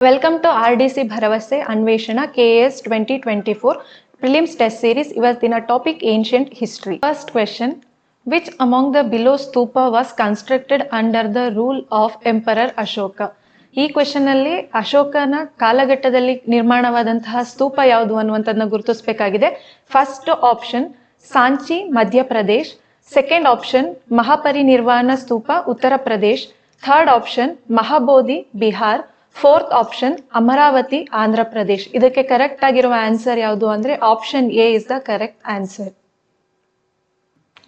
Welcome to R D C ಭರವಸೆ ಅನ್ವೇಷಣ K S twenty twenty four prelims test series ಇವತ್ತಿನ topic ancient history first question which among the below stupa was constructed under the rule of emperor Ashoka ಈ question ಅಲ್ಲಿ ಅಶೋಕನ ಕಾಲಘಟ್ಟದಲ್ಲಿ ನಿರ್ಮಾಣವಾದಂತಹ ಸ್ತೂಪ ಯಾವುದು ಅನ್ನುವಂಥದ್ದನ್ನ ಗುರುತಿಸಬೇಕಾಗಿದೆ. First option Sanchi Madhya Pradesh second option Mahaparinirvana stupa Uttar Pradesh third option Mahabodhi Bihar fourth option Amaravati Andhra Pradesh ಇದಕ್ಕೆ correct ಆಗಿರುವ answer ಯಾವುದು ಅಂದ್ರೆ option A is the correct answer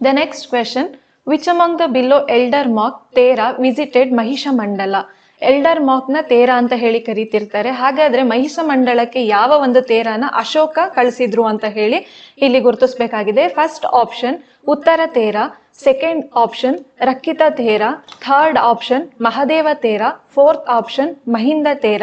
the next question which among the below elder Mach ತೇರಾ visited Mahisha Mandala elder ಮಾಕ್ನ ತೇರ ಅಂತ ಹೇಳಿ ಕರೀತಿರ್ತಾರೆ. ಹಾಗಾದ್ರೆ ಮಹಿಷ ಮಂಡಳಕ್ಕೆ ಯಾವ ಒಂದು ತೇರಾನ ಅಶೋಕ ಕಳಿಸಿದ್ರು ಅಂತ ಹೇಳಿ ಇಲ್ಲಿ ಗುರುತಿಸಬೇಕಾಗಿದೆ. First option Uttara Thera second option Rakkhita Thera third option Mahadeva Thera fourth option Mahinda Thera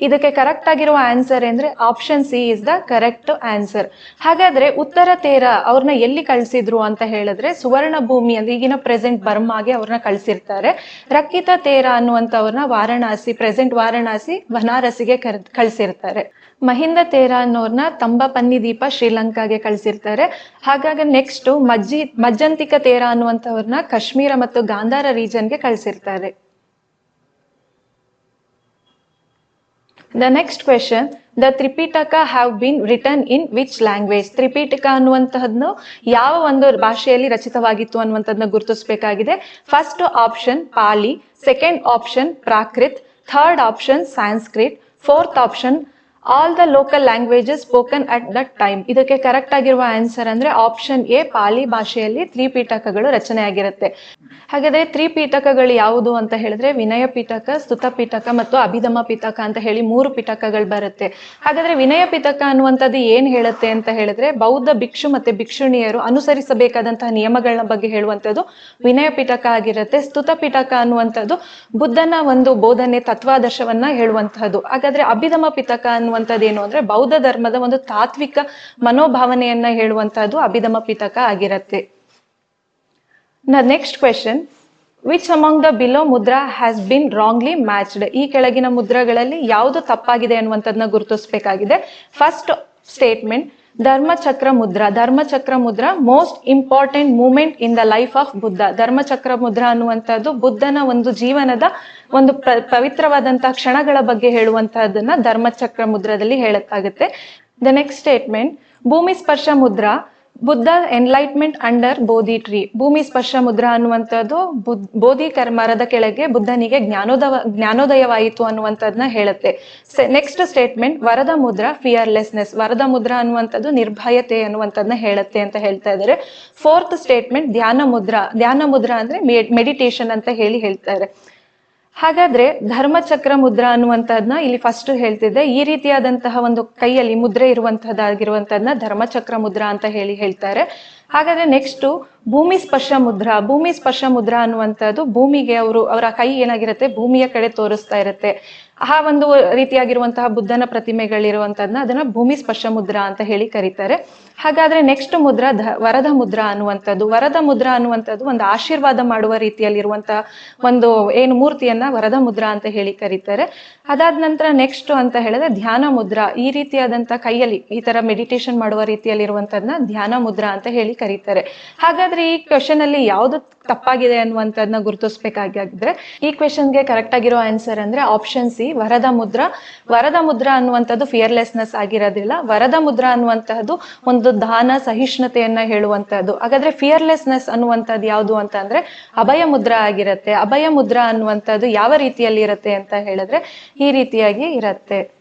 ಇದಕ್ಕೆ ಕರೆಕ್ಟ್ ಆಗಿರುವ ಆನ್ಸರ್ ಅಂದ್ರೆ option C is the correct answer ಹಾಗಾದ್ರೆ ಉತ್ತರ ತೇರ ಅವ್ರನ್ನ ಎಲ್ಲಿ ಕಳಿಸಿದ್ರು ಅಂತ ಹೇಳಿದ್ರೆ ಸುವರ್ಣ ಭೂಮಿ ಅಂದ್ರೆ ಈಗಿನ ಪ್ರೆಸೆಂಟ್ ಬರ್ಮಾಗೆ ಅವ್ರನ್ನ ಕಳಿಸಿರ್ತಾರೆ. ರಕ್ಕಿತ ತೇರ ಅನ್ನುವಂಥವ್ರನ್ನ ವಾರಣಾಸಿ ಪ್ರೆಸೆಂಟ್ ವಾರಣಾಸಿ, ಬನಾರಸಿಗೆ ಕರ್ ಕಳ್ಸಿರ್ತಾರೆ. ಮಹಿಂದ ತೇರ ಅನ್ನೋರ್ನ ತಂಬಪನ್ನಿ ದೀಪ ಶ್ರೀಲಂಕಾಗೆ ಕಳಿಸಿರ್ತಾರೆ. ಹಾಗಾಗಿ ನೆಕ್ಸ್ಟ್ ಮಜ್ಜಿ, ಮಜ್ಜಂತಿಕ ತೇರ ಅನ್ನುವಂಥವ್ರನ್ನ ಕಾಶ್ಮೀರ ಮತ್ತು ಗಾಂಧಾರ ರೀಜನ್ಗೆ ಕಳಿಸಿರ್ತಾರೆ. The next question the Tripitaka have been return in which language Tripitaka ಅನ್ನುವಂತಹದ್ನು ಯಾವ ಒಂದು ಭಾಷೆಯಲ್ಲಿ ರಚಿತವಾಗಿತ್ತು ಅನ್ನುವಂಥದ್ನ ಗುರುತಿಸಬೇಕಾಗಿದೆ. First option Pali second option Prakrit third option Sanskrit fourth option all the local languages spoken at that time ಇದಕ್ಕೆ correct ಆಗಿರುವ answer ಅಂದ್ರೆ option A Pali ಭಾಷೆಯಲ್ಲಿ ತ್ರಿಪೀಠಕಗಳು ರಚನೆ ಆಗಿರುತ್ತೆ ಹಾಗಾದ್ರೆ ತ್ರಿಪೀಠಕಗಳು ಯಾವುದು ಅಂತ ಹೇಳಿದ್ರೆ ವಿನಯ ಪೀಠಕ, ಸ್ತುತ ಪೀಠಕ ಮತ್ತು ಅಭಿಧಮ ಪೀಠಕ ಅಂತ ಹೇಳಿ ಮೂರು ಪೀಠಕಗಳು ಬರುತ್ತೆ. ಹಾಗಾದ್ರೆ ವಿನಯ ಪೀಠಕ ಅನ್ನುವಂಥದ್ದು ಏನ್ ಹೇಳುತ್ತೆ ಅಂತ ಹೇಳಿದ್ರೆ ಬೌದ್ಧ ಭಿಕ್ಷು ಮತ್ತೆ ಭಿಕ್ಷುಣಿಯರು ಅನುಸರಿಸಬೇಕಾದಂತಹ ನಿಯಮಗಳ ಬಗ್ಗೆ ಹೇಳುವಂಥದ್ದು ವಿನಯ ಪೀಠಕ ಆಗಿರುತ್ತೆ. ಸ್ತುತ ಪೀಠಕ ಅನ್ನುವಂಥದ್ದು ಬುದ್ಧನ ಒಂದು ಬೋಧನೆ ತತ್ವಾದರ್ಶವನ್ನ ಹೇಳುವಂತಹದ್ದು. ಹಾಗಾದ್ರೆ ಅಭಿಧಮ ಪೀಠಕ ಅನ್ನುವಂಥದ್ದು ಏನು ಅಂದ್ರೆ ಬೌದ್ಧ ಧರ್ಮದ ಒಂದು ತಾತ್ವಿಕ ಮನೋಭಾವನೆಯನ್ನ ಹೇಳುವಂತಹದ್ದು ಅಭಿಧಮ ಪೀಠಕ ಆಗಿರತ್ತೆ. Next question which among the below mudra has been wrongly matched ಈ ಕೆಳಗಿನ ಮುದ್ರಗಳಲ್ಲಿ ಯಾವುದು ತಪ್ಪಾಗಿದೆ ಅನ್ನುವಂಥದ್ದನ್ನ ಗುರುತಿಸಬೇಕಾಗಿದೆ. First statement Dharmachakra mudra. Dharmachakra mudra most important moment in the life of Buddha Dharmachakra mudra ಅನ್ನುವಂಥದ್ದು ಬುದ್ಧನ ಒಂದು ಜೀವನದ ಒಂದು ಪವಿತ್ರವಾದಂತಹ ಕ್ಷಣಗಳ ಬಗ್ಗೆ ಹೇಳುವಂತಹದನ್ನ ಧರ್ಮಚಕ್ರ ಮುದ್ರದಲ್ಲಿ ಹೇಳಕ್ಕಾಗುತ್ತೆ. The next statement Bhumi Sparsha mudra. Buddha enlightenment under Bodhi tree Bhumi Sparsha mudra ಅನ್ನುವಂಥದ್ದು ಬೋಧಿ ಕರ್ಮರದ ಕೆಳಗೆ ಬುದ್ಧನಿಗೆ ಜ್ಞಾನೋದವ, ಜ್ಞಾನೋದಯವಾಯಿತು ಅನ್ನುವಂಥದ್ದನ್ನ ಹೇಳುತ್ತೆ. ನೆಕ್ಸ್ಟ್ ಸ್ಟೇಟ್ಮೆಂಟ್ ವರದ ಮುದ್ರಾ ಫಿಯರ್ಲೆಸ್ನೆಸ್ ವರದ ಮುದ್ರಾ ಅನ್ನುವಂಥದ್ದು ನಿರ್ಭಯತೆ ಅನ್ನುವಂಥದ್ನ ಹೇಳುತ್ತೆ ಅಂತ ಹೇಳ್ತಾ ಇದ್ದಾರೆ ಫೋರ್ತ್ ಸ್ಟೇಟ್ಮೆಂಟ್ ಧ್ಯಾನ ಮುದ್ರಾ. ಧ್ಯಾನ ಮುದ್ರಾ ಅಂದ್ರೆ ಮೆಡಿಟೇಷನ್ ಅಂತ ಹೇಳಿ ಹೇಳ್ತಾರೆ ಹಾಗಾದ್ರೆ ಧರ್ಮಚಕ್ರ ಮುದ್ರಾ ಅನ್ನುವಂಥದ್ನ ಇಲ್ಲಿ ಫಸ್ಟ್ ಹೇಳ್ತಿದ್ದೆ. ಈ ರೀತಿಯಾದಂತಹ ಒಂದು ಕೈಯಲ್ಲಿ ಮುದ್ರೆ ಇರುವಂತಹದ್ದಾಗಿರುವಂತಹದ್ನ ಧರ್ಮಚಕ್ರ ಮುದ್ರಾ ಅಂತ ಹೇಳಿ ಹೇಳ್ತಾರೆ. ಹಾಗಾದ್ರೆ ನೆಕ್ಸ್ಟ್ ಭೂಮಿ ಸ್ಪರ್ಶ ಮುದ್ರಾ, ಭೂಮಿ ಸ್ಪರ್ಶ ಮುದ್ರಾ ಅನ್ನುವಂಥದ್ದು ಭೂಮಿಗೆ ಅವರು, ಅವರ ಕೈ ಏನಾಗಿರುತ್ತೆ? ಭೂಮಿಯ ಕಡೆ ತೋರಿಸ್ತಾ ಇರುತ್ತೆ. ಆ ಒಂದು ರೀತಿಯಾಗಿರುವಂತಹ ಬುದ್ಧನ ಪ್ರತಿಮೆಗಳಿರುವಂತಹದ್ನ ಅದನ್ನ ಭೂಮಿ ಸ್ಪರ್ಶ ಮುದ್ರಾ ಅಂತ ಹೇಳಿ ಕರೀತಾರೆ. ಹಾಗಾದ್ರೆ ನೆಕ್ಸ್ಟ್ ಮುದ್ರಾ ವರದ ಮುದ್ರಾ ಅನ್ನುವಂಥದ್ದು. ವರದ ಮುದ್ರಾ ಅನ್ನುವಂಥದ್ದು ಒಂದು ಆಶೀರ್ವಾದ ಮಾಡುವ ರೀತಿಯಲ್ಲಿರುವಂತಹ ಒಂದು ಏನು ಮೂರ್ತಿಯನ್ನ ವರದ ಮುದ್ರಾ ಅಂತ ಹೇಳಿ ಕರೀತಾರೆ. ಅದಾದ ನಂತರ ನೆಕ್ಸ್ಟ್ ಅಂತ ಹೇಳಿದ್ರೆ ಧ್ಯಾನ ಮುದ್ರಾ. ಈ ರೀತಿಯಾದಂತಹ ಕೈಯಲ್ಲಿ ಈ ತರ ಮೆಡಿಟೇಷನ್ ಮಾಡುವ ರೀತಿಯಲ್ಲಿರುವಂತದನ್ನ ಧ್ಯಾನ ಮುದ್ರಾ ಅಂತ ಹೇಳಿ ಕರೀತಾರೆ. ಹಾಗಾದ್ರೆ ಈ ಕ್ವೆಶನ್ ಅಲ್ಲಿ ಯಾವ್ದು ತಪ್ಪಾಗಿದೆ ಅನ್ನುವಂಥದ್ನ ಗುರುತಿಸ್ಬೇಕಾಗಿದ್ರೆ, ಈ ಕ್ವೆಶನ್ಗೆ ಕರೆಕ್ಟ್ ಆಗಿರೋ ಆನ್ಸರ್ ಅಂದ್ರೆ ಆಪ್ಷನ್ ಸಿ ವರದ ಮುದ್ರ. ವರದ ಮುದ್ರ ಅನ್ನುವಂಥದ್ದು ಫಿಯರ್ಲೆಸ್ನೆಸ್ ಆಗಿರೋದಿಲ್ಲ. ವರದ ಮುದ್ರ ಅನ್ನುವಂತಹದ್ದು ಒಂದು ದಾನ ಸಹಿಷ್ಣುತೆಯನ್ನ ಹೇಳುವಂತಹದ್ದು ಹಾಗಾದ್ರೆ ಫಿಯರ್ಲೆಸ್ನೆಸ್ ಅನ್ನುವಂಥದ್ದು ಯಾವುದು ಅಂತ ಅಂದ್ರೆ ಅಭಯ ಮುದ್ರಾ ಆಗಿರತ್ತೆ. ಅಭಯ ಮುದ್ರಾ ಅನ್ನುವಂಥದ್ದು ಯಾವ ರೀತಿಯಲ್ಲಿ ಇರುತ್ತೆ ಅಂತ ಹೇಳಿದ್ರೆ ಈ ರೀತಿಯಾಗಿ ಇರತ್ತೆ.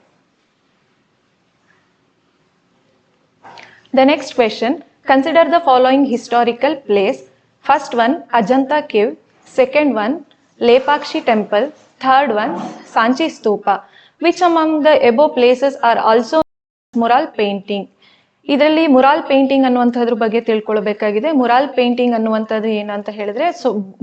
The next question. Consider the following historical place. First one Ajanta cave, second one Lepakshi temple, third one Sanchi stupa. Which among the above places are also mural painting? ಇದರಲ್ಲಿ ಮುರಾಲ್ ಪೇಂಟಿಂಗ್ ಅನ್ನುವಂಥದ್ರ ಬಗ್ಗೆ ತಿಳ್ಕೊಳ್ಬೇಕಾಗಿದೆ. ಮುರಾಲ್ ಪೇಂಟಿಂಗ್ ಅನ್ನುವಂಥದ್ದು ಏನಂತ ಹೇಳಿದ್ರೆ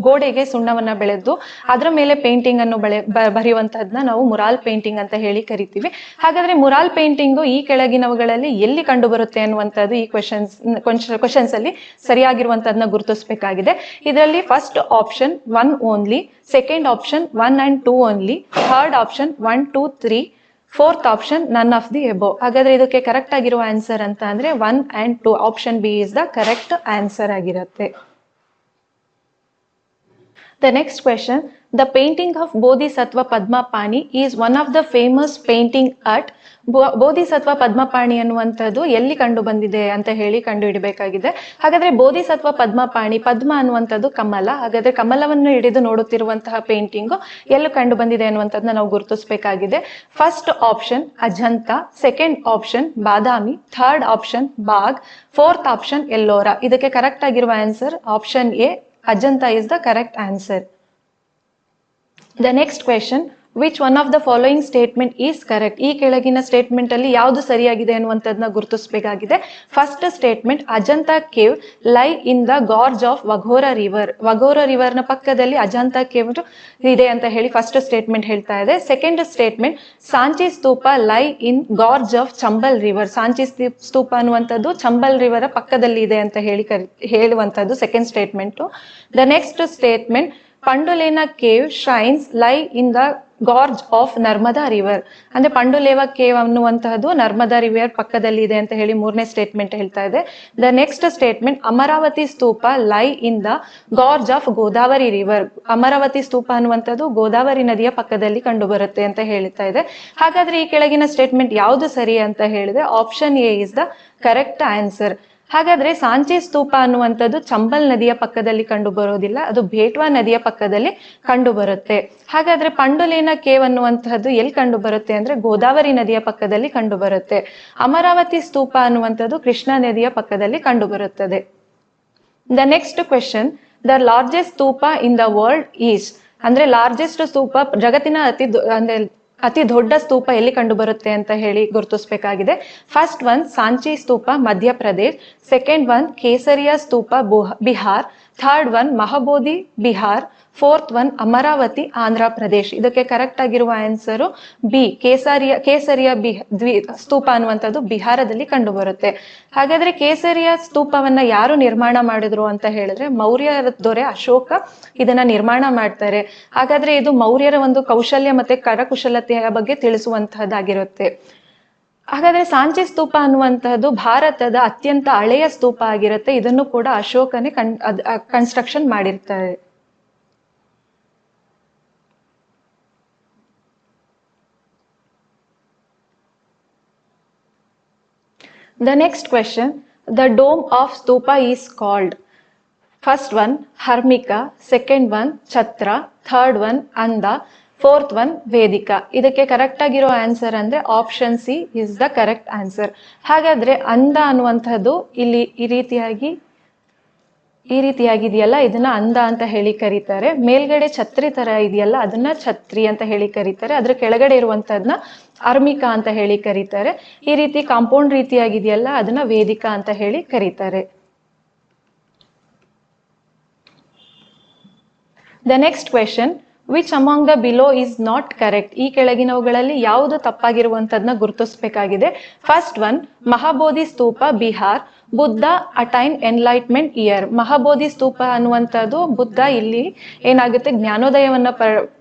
ಗೋಡೆಗೆ ಸುಣ್ಣವನ್ನ ಬೆಳೆದು ಅದರ ಮೇಲೆ ಪೇಂಟಿಂಗ್ ಅನ್ನು ಬೆಳೆ ಬರೆಯುವಂತಹದ್ನ ನಾವು ಮುರಾಲ್ ಪೇಂಟಿಂಗ್ ಅಂತ ಹೇಳಿ ಕರಿತೀವಿ. ಹಾಗಾದ್ರೆ ಮುರಾಲ್ ಪೇಂಟಿಂಗು ಈ ಕೆಳಗಿನವುಗಳಲ್ಲಿ ಎಲ್ಲಿ ಕಂಡು ಬರುತ್ತೆ ಅನ್ನುವಂಥದ್ದು ಈ ಕ್ವೆಶನ್ಸ್ ಕ್ವಶನ್ಸ್ ಅಲ್ಲಿ ಸರಿಯಾಗಿರುವಂತಹದ್ನ ಗುರುತಿಸಬೇಕಾಗಿದೆ. ಇದರಲ್ಲಿ first option one only second option one and two only third option one two three fourth option none of the above ಹಾಗಾದ್ರೆ ಇದಕ್ಕೆ ಕರೆಕ್ಟ್ ಆಗಿರುವ ಆನ್ಸರ್ ಅಂತ ಅಂದ್ರೆ one and two option B is the correct answer ಆಗಿರುತ್ತೆ. The next question the painting of Bodhisattva Padmapani is one of the famous painting art Bodhisattva Padmapani ಅನ್ನುವಂಥದ್ದು ಎಲ್ಲಿ ಕಂಡು ಬಂದಿದೆ ಅಂತ ಹೇಳಿ ಕಂಡು ಹಿಡಬೇಕಾಗಿದೆ. ಹಾಗಾದ್ರೆ ಬೋಧಿಸತ್ವ ಪದ್ಮಪಾಣಿ, ಪದ್ಮ ಅನ್ನುವಂಥದ್ದು ಕಮಲ. ಹಾಗಾದ್ರೆ ಕಮಲವನ್ನು ಹಿಡಿದು ನೋಡುತ್ತಿರುವಂತಹ ಪೇಂಟಿಂಗು ಎಲ್ಲೂ ಕಂಡು ಬಂದಿದೆ ಅನ್ನುವಂಥದ್ದನ್ನ ನಾವು ಗುರುತಿಸಬೇಕಾಗಿದೆ. First option Ajanta. Second option Badami. Third option Bagh. Fourth option Ellora. ಇದಕ್ಕೆ ಕರೆಕ್ಟ್ ಆಗಿರುವ answer option A Ajanta is the correct answer the next question which one of the following statement is correct ಈ ಕೆಳಗಿನ statement ಅಲ್ಲಿ ಯಾವುದು ಸರಿಯಾಗಿದೆ ಅನ್ನುವಂಥದ್ದನ್ನ ಗುರುತಿಸಬೇಕಾಗಿದೆ. First statement Ajanta cave lie in the gorge of Waghora river Waghora ರಿವರ್ನ ಪಕ್ಕದಲ್ಲಿ Ajanta cave ಇದೆ ಅಂತ ಹೇಳಿ ಫಸ್ಟ್ ಸ್ಟೇಟ್ಮೆಂಟ್ ಹೇಳ್ತಾ ಇದೆ. Second statement Sanchi stupa lie in gorge of Chambal river Sanchi ಸ್ತಿ- stupa ಅನ್ನುವಂಥದ್ದು ಚಂಬಲ್ ರಿವರ್ ಪಕ್ಕದಲ್ಲಿ ಇದೆ ಅಂತ ಹೇಳಿ ಹೇಳುವಂಥದ್ದು second statement the next statement Pandulena cave shrines lie in the gorge of Narmada river ಅಂದ್ರೆ ಪಂಡುಲೇವ ಕೇವ್ ಅನ್ನುವಂತಹದ್ದು ನರ್ಮದಾ ರಿವರ್ ಪಕ್ಕದಲ್ಲಿ ಇದೆ ಅಂತ ಹೇಳಿ ಮೂರನೇ ಸ್ಟೇಟ್ಮೆಂಟ್ ಹೇಳ್ತಾ ಇದೆ. The next statement Amaravati stupa lie in the gorge of Godavari river Amaravati stupa ಅನ್ನುವಂಥದ್ದು ಗೋದಾವರಿ ನದಿಯ ಪಕ್ಕದಲ್ಲಿ ಕಂಡು ಬರುತ್ತೆ ಅಂತ ಹೇಳ್ತಾ ಇದೆ. ಹಾಗಾದ್ರೆ ಈ ಕೆಳಗಿನ ಸ್ಟೇಟ್ಮೆಂಟ್ ಯಾವುದು ಸರಿ ಅಂತ ಹೇಳಿದ್ರೆ option A is the correct answer ಹಾಗಾದ್ರೆ ಸಾಂಚಿ ಸ್ತೂಪ ಅನ್ನುವಂಥದ್ದು ಚಂಬಲ್ ನದಿಯ ಪಕ್ಕದಲ್ಲಿ ಕಂಡು ಬರೋದಿಲ್ಲ, ಅದು ಭೇಟ್ವಾ ನದಿಯ ಪಕ್ಕದಲ್ಲಿ ಕಂಡು ಬರುತ್ತೆ. ಹಾಗಾದ್ರೆ ಪಂಡುಲೇನ ಕೇವ್ ಅನ್ನುವಂಥದ್ದು ಎಲ್ಲಿ ಕಂಡು ಬರುತ್ತೆ ಅಂದ್ರೆ ಗೋದಾವರಿ ನದಿಯ ಪಕ್ಕದಲ್ಲಿ ಕಂಡು ಬರುತ್ತೆ. ಅಮರಾವತಿ ಸ್ತೂಪ ಅನ್ನುವಂಥದ್ದು ಕೃಷ್ಣಾ ನದಿಯ ಪಕ್ಕದಲ್ಲಿ ಕಂಡು ಬರುತ್ತದೆ. The next question the largest stupa in the world is ಅಂದ್ರೆ ಲಾರ್ಜೆಸ್ಟ್ ಸ್ತೂಪ ಜಗತ್ತಿನ ಅತಿ ಅಂದ್ರೆ ಅತಿ ದೊಡ್ಡ ಸ್ತೂಪ ಎಲ್ಲಿ ಕಂಡು ಬರುತ್ತೆ ಅಂತ ಹೇಳಿ ಗುರುತಿಸಬೇಕಾಗಿದೆ. First one Sanchi stupa Madhya Pradesh second one Kesariya stupa ಬುಹ- Bihar third one Mahabodhi Bihar fourth one Amaravati Andhra Pradesh ಇದಕ್ಕೆ ಕರೆಕ್ಟ್ ಆಗಿರುವ answer B Kesariya Kesariya B, ದ್ವಿ, ಸ್ತೂಪ ಅನ್ನುವಂಥದ್ದು ಬಿಹಾರದಲ್ಲಿ ಕಂಡು ಬರುತ್ತೆ ಹಾಗಾದ್ರೆ ಕೇಸರಿಯ ಸ್ತೂಪವನ್ನ ಯಾರು ನಿರ್ಮಾಣ ಮಾಡಿದ್ರು ಅಂತ ಹೇಳಿದ್ರೆ ಮೌರ್ಯರ ದೊರೆ ಅಶೋಕ ಇದನ್ನ ನಿರ್ಮಾಣ ಮಾಡ್ತಾರೆ. ಹಾಗಾದ್ರೆ ಇದು ಮೌರ್ಯರ ಒಂದು ಕೌಶಲ್ಯ ಮತ್ತೆ ಕರಕುಶಲತೆಯ ಬಗ್ಗೆ ತಿಳಿಸುವಂತಹದ್ದಾಗಿರುತ್ತೆ. ಹಾಗಾದ್ರೆ ಸಾಂಚಿ ಸ್ತೂಪ ಅನ್ನುವಂತಹದ್ದು ಭಾರತದ ಅತ್ಯಂತ ಹಳೆಯ ಸ್ತೂಪ ಆಗಿರುತ್ತೆ. ಇದನ್ನು ಕೂಡ ಅಶೋಕನೇ ಕನ್ಸ್ಟ್ರಕ್ಷನ್ ಮಾಡಿರ್ತಾರೆ. The next question the dome of stupa is called first one Harmika second one Chhatra third one Anda fourth one Vedika ಇದಕ್ಕೆ ಕರೆಕ್ಟ್ ಆಗಿರೋ ಆನ್ಸರ್ ಅಂದ್ರೆ option C is the correct answer ಹಾಗಾದ್ರೆ ಅಂದ ಅನ್ನುವಂಥದ್ದು ಇಲ್ಲಿ ಈ ರೀತಿಯಾಗಿ, ಈ ರೀತಿಯಾಗಿದೆಯಲ್ಲ? ಇದನ್ನ ಅಂದ ಅಂತ ಹೇಳಿ ಕರೀತಾರೆ. ಮೇಲ್ಗಡೆ ಛತ್ರಿ ತರ ಇದೆಯಲ್ಲ, ಅದನ್ನ ಛತ್ರಿ ಅಂತ ಹೇಳಿ ಕರೀತಾರೆ. ಅದ್ರ ಕೆಳಗಡೆ ಇರುವಂತದ್ನ ಅರ್ಮಿಕಾ ಅಂತ ಹೇಳಿ ಕರೀತಾರೆ. ಈ ರೀತಿ ಕಾಂಪೌಂಡ್ ರೀತಿಯಾಗಿದೆಯಲ್ಲ, ಅದನ್ನ ವೇದಿಕಾ ಅಂತ ಹೇಳಿ ಕರೀತಾರೆ. The next question which among the below is not correct ಈ ಕೆಳಗಿನವುಗಳಲ್ಲಿ ಯಾವುದು ತಪ್ಪಾಗಿರುವಂತದ್ನ ಗುರುತಿಸಬೇಕಾಗಿದೆ. First one Mahabodhi stupa Bihar Buddha attain enlightenment here Mahabodhi stupa ಅನ್ನುವಂಥದ್ದು ಬುದ್ಧ ಇಲ್ಲಿ ಏನಾಗುತ್ತೆ, ಜ್ಞಾನೋದಯವನ್ನ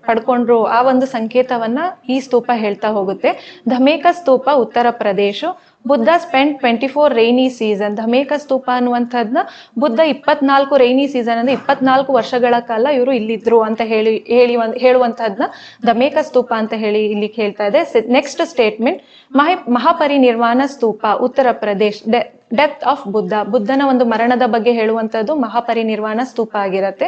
ಪಡ್ಕೊಂಡ್ರು ಆ ಒಂದು ಸಂಕೇತವನ್ನ ಈ ಸ್ತೂಪ ಹೇಳ್ತಾ ಹೋಗುತ್ತೆ. Dhamek stupa Uttar Pradesh Buddha spend twenty four rainy season Dhamek stupa ಅನ್ನುವಂಥದ್ನ Buddha ಇಪ್ಪತ್ನಾಲ್ಕು ರೈನಿ ಸೀಸನ್ ಅಂದ್ರೆ ಇಪ್ಪತ್ನಾಲ್ಕು ವರ್ಷಗಳ ಕಾಲ ಇವರು ಇಲ್ಲಿದ್ರು ಅಂತ ಹೇಳಿ ಹೇಳಿ ಹೇಳುವಂತಹದ್ನ ಧಮೇಕ ಸ್ತೂಪ ಅಂತ ಹೇಳಿ ಇಲ್ಲಿ ಹೇಳ್ತಾ ಇದೆ. ನೆಕ್ಸ್ಟ್ ಸ್ಟೇಟ್ಮೆಂಟ್ ಮಹಿ, ಮಹಾಪರಿನಿರ್ವಾಣ ಸ್ತೂಪ, ಉತ್ತರ ಪ್ರದೇಶ್ ಡೆತ್ ಆಫ್ ಬುದ್ಧ, ಬುದ್ಧನ ಒಂದು ಮರಣದ ಬಗ್ಗೆ ಹೇಳುವಂತದ್ದು ಮಹಾಪರಿನಿರ್ವಾಣ ಸ್ತೂಪ ಆಗಿರುತ್ತೆ.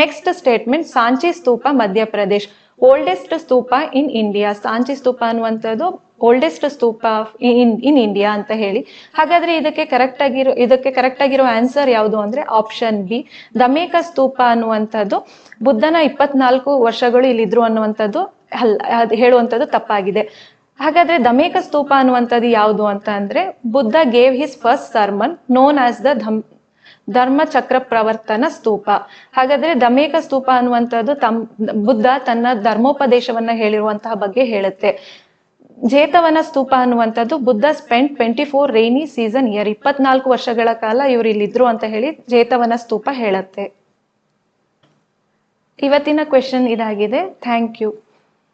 Next statement Sanchi stupa Madhya Pradesh. Oldest stupa in India Sanchi stupa ಅನ್ನುವಂಥದ್ದು oldest stupa in in India ಅಂತ ಹೇಳಿ. ಹಾಗಾದ್ರೆ ಇದಕ್ಕೆ ಕರೆಕ್ಟ್ ಆಗಿರೋ ಇದಕ್ಕೆ ಕರೆಕ್ಟ್ ಆಗಿರೋ ಆನ್ಸರ್ ಯಾವುದು ಅಂದ್ರೆ ಆಪ್ಷನ್ ಬಿ ದಮೇಕ ಸ್ತೂಪ ಅನ್ನುವಂಥದ್ದು ಬುದ್ಧನ ಇಪ್ಪತ್ನಾಲ್ಕು ವರ್ಷಗಳು ಇಲ್ಲಿದ್ರು ಅನ್ನುವಂಥದ್ದು ಅಲ್ ಹೇಳುವಂಥದ್ದು ತಪ್ಪಾಗಿದೆ. ಹಾಗಾದ್ರೆ ದಮೇಕ ಸ್ತೂಪ ಅನ್ನುವಂಥದ್ದು ಯಾವುದು ಅಂತ ಅಂದ್ರೆ Buddha gave his first sermon known as the ಧಮ್ ಧರ್ಮ ಚಕ್ರ ಪ್ರವರ್ತನ ಸ್ತೂಪ ಹಾಗಾದ್ರೆ ದಮೇಕ ಸ್ತೂಪ ಅನ್ನುವಂಥದ್ದು ತಮ್ ಬುದ್ಧ ತನ್ನ ಧರ್ಮೋಪದೇಶವನ್ನ ಹೇಳಿರುವಂತಹ ಬಗ್ಗೆ ಹೇಳುತ್ತೆ. ಜೇತವನ ಸ್ತೂಪ ಅನ್ನುವಂಥದ್ದು Buddha spend twenty four rainy season year ಇಪ್ಪತ್ನಾಲ್ಕು ವರ್ಷಗಳ ಕಾಲ ಇವರು ಇಲ್ಲಿದ್ರು ಅಂತ ಹೇಳಿ ಜೇತವನ ಸ್ತೂಪ ಹೇಳುತ್ತೆ. ಇವತ್ತಿನ ಕ್ವೆಶನ್ ಇದಾಗಿದೆ. Thank you